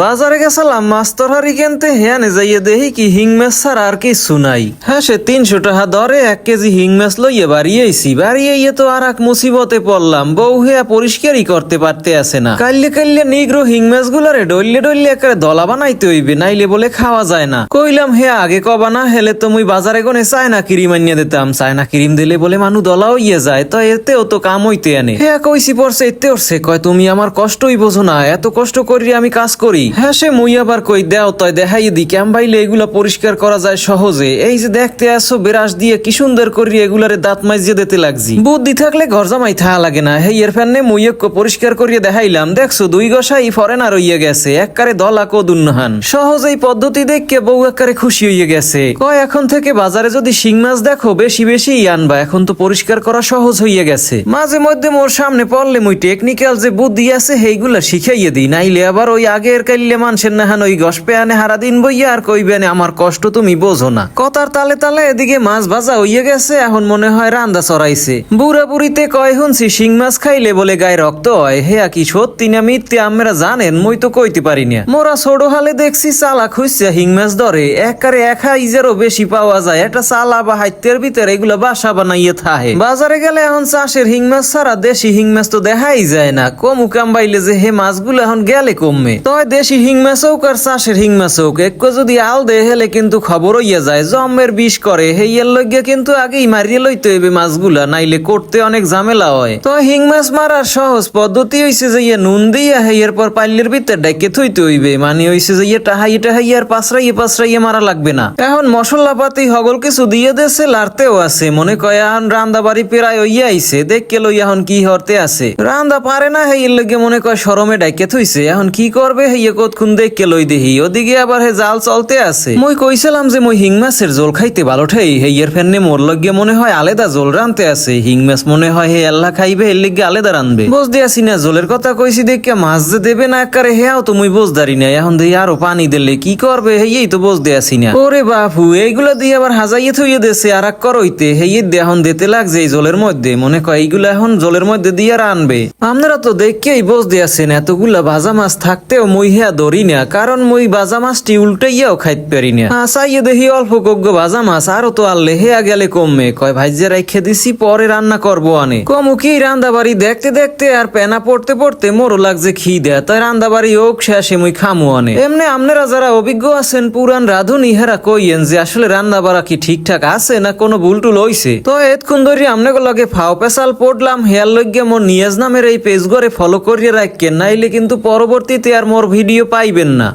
বাজারে গেছিলাম মাস্তর হারি কিনতে। হেয়ানে যাইয়ে দেখি কি হিং মাছ ছাড়া আর কিছু নাই। হ্যাঁ সে তিনশো টাকা দরে এক কেজি হিং মাছ লইয়ে বাড়িয়েছি বাড়িয়ে তো আর এক মুসিবতে পড়লাম। বউ হেয়া পরিষ্কারই করতে পারতে আসে না। কাল্লে কাল্লে নিগ্রো হিং মাছ গুলারে ডললে ডললে একেবারে দলা বানাইতে হইবে, নাইলে বলে খাওয়া যায় না। কইলাম, হে, আগে কবা না, হেলে তো মুই বাজারে গনে চায়না ক্রিম আনিয়ে দিতাম। চায়না ক্রিম দিলে বলে মানু দলাও ইয়ে যায়, তো এতেও তো কাম হইতে আনে। হ্যাঁ কইছি, পড়ছে এতে উঠছে কয়, তুমি আমার কষ্টই বোঝো না, এত কষ্ট করি আমি কাজ করি। হ্যাঁ সে মুই আবার কই? দেও তয় দেখাই দি ক্যাম্বাইলে এগুলা পরিষ্কার করা যায় সহজে। এই যে দেখতে আসো বেরাস দিয়ে কি সুন্দর করি এগুলারে দাঁত মাইজিয়ে দিতে লাগছি। বুদ্ধি থাকলে ঘর জামাই থাকা লাগে না। হেই, এর ফ্যানে মুই এক পরিষ্কার করিয়ে দেখাইলাম। দেখছ, দুই গসাই ফরেনার হইয়া গেছে। এককারে দলা কদুন্নহান সহজ এই পদ্ধতি দেখকে বউ এককারে খুশি হইয়া গেছে। কয়, এখন থেকে বাজারে যদি শিং মাছ দেখো, বেশি বেশি আনবা। এখন তো পরিষ্কার করা সহজ হইয়া গেছে। মাঝে মধ্যে মোর সামনে পড়লে মুই টেকনিক্যাল যে বুদ্ধি আছে, সেইগুলা শিখাইয়ে দিই। নাইলে আবার ওই আগের কাইলে মানুষের নাহান ওই গসপে আনে হারা দিন বইয়া আর কইবে আনে, আমার কষ্ট তুমি বোঝো না। কথার তালে তালে এদিকে মাছ ভাজা হইয়া গেছে, এখন মনে হয় রান্দা চড়াইছে। বুড়া বুড়িতে কয়, শুনছি শিং মাছ খাইলে বলে গায়ে রক্ত হয় হে কি সত্যি না মিথ্যে আমরা জানেন, মই তো কইতে পারি না। মোরা ছোট হালে দেখছি চালা খুঁজছে হিং মাছ ধরে একবারে এক হাইজেরও বেশি পাওয়া যায় একটা চালা বা হাইতের ভিতরে এগুলা বাসা বানাইয়ে থাহে। বাজারে গেলে এখন চাষের হিং মাছ ছাড়া দেশি হিং মাছ তো দেখাই যায় না, কমু কামবাইলে যে হে মাছগুলো এখন গেলে কমবে তয় দেশি হিং মাছ আর চাষের হিং মাছ একটু যদি আল দে হেলে কিন্তু খবর হইয়া যায়। জমের বিষ করে। হেইয়ের লইগে কিন্তু আগেই মারিয়ে লইতে হইবে মাছগুলা, নাইলে করতে অনেক ঝামেলা হয়। তো হিং মাছ মারার সহজ পদ্ধতি হইছে যে ইয়ে নুন দিয়া হেইয়ের পর পাল্লের ভিতর ডাইকে থইতে হইবে। মানে হইছে যে ইয়ে টাহাই টাহাই আর পাঁচরাইয়ে পাঁচরাইয়ে মারা লাগবে না। এখন মশলা পাতি হগল কিছু দিয়ে দেশে লারতেও আছে। মনে কয় এখন রান্দা বাড়ি পেরায় হইয়া আইছে। দেখকে লই এখন কি হরতে আছে। রান্দা পারে না হে হেইয়ের লগে মনে কয়, সরমে ডাইকে থইছে। এখন কি করবে? হেইয়ে কতক্ষণ দেখকে দেহি, ওদিকে আবার হে জাল চলতে আছে। মুই কইছিলাম যে মুই হিং জোল খাইতে ভালো ঠাই হেইয়ের ফেননে মোর লগে মনে হয় আলাদা জোল রানতে আছে। হিং মনে হয় হে আল্লাহ খাইবে, এর লিগে আলাদা রানবে বুঝতে আসি না, জোলের কথা কইছি দেখে মাছ যে দেবে না একারে হেয়াও তো মুই বুঝদারি না এখন দিয়ে আরও পানি দিলে কি করবে হেই তো বুঝতে আসি না। ওরে বাপু, এইগুলা দিয়ে আবার হাজাইয়ে থইয়ে দেছে, আর এক করইতে। হেই এখন দিতে লাগছে এই জলের মধ্যে। মনে কয় এইগুলা এখন জলের মধ্যে দিয়ে রানবে আপনারা তো দেখকেই বুঝতে আছেন এতগুলা ভাজা মাছ থাকতেও মুই হেয়া ধরি না, কারণ মুই ভাজা মাছটি উল্টাইয়াও খাইতে পারি না। আসাইয়ে দেখি অল্প কজ্ঞ ভাজা মাছ আরও তো আনলে হেয়া গেলে কমবে কয় ভাইজে রাইখে দিছি, পরে রান্না করব আনে। কমু কি রান্দা বাড়ি দেখতে দেখতে, আর পেনা পড়তে পড়তে মোরও লাগছে খিদে। তাই রান্দা বাড়ি হোক, শেষে মুই খামু আনে। এমনি আপনারা যারা অভিজ্ঞ আছেন, পুরান রাধুনি, হেরা কইয়েন যে আসলে রান্না বাড়া কি ঠিকঠাক আছে না কোনো ভুল টুল হইছে তো এতক্ষণ ধরে আপনাকে লগে ফাও পেশাল পড়লাম, হেয়ার লগে মোর নিয়াজ নামের এই পেজ ঘরে ফলো করিয়ে রাখেন নাইলে কিন্তু পরবর্তীতে আর মোর ভিডিও পাইবেন না।